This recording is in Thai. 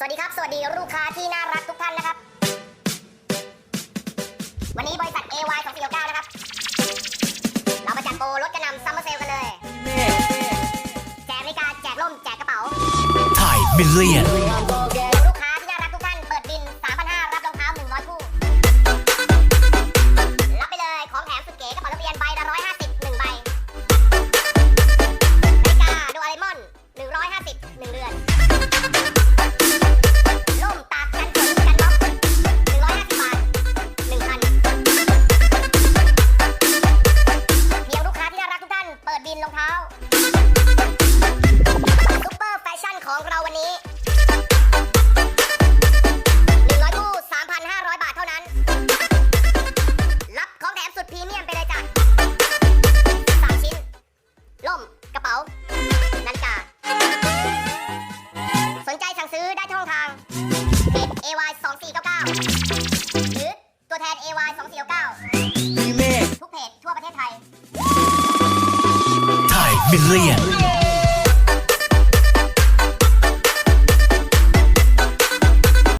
สวัสดีครับ สวัสดีลูกค้าที่น่ารักทุกท่านนะครับ วันนี้บริษัท AY 2469นะครับ เรามาจัดโปรรถกระหนำซัมเมอร์เซลกันเลย แจกนาฬิกาแจกร่ม แจกกระเป๋าไท ท้าซุปเปอร์แฟชั่นของเราวันนี้ 100 คู่ 3,500 บาทเท่านั้น รับของแถมสุดพรีเมียมไปเลยจ้ะ3ชิ้น ล่ม กระเป๋า นาฬิกา สนใจสั่งซื้อได้ช่องทางเพจ AY 2499 Billion.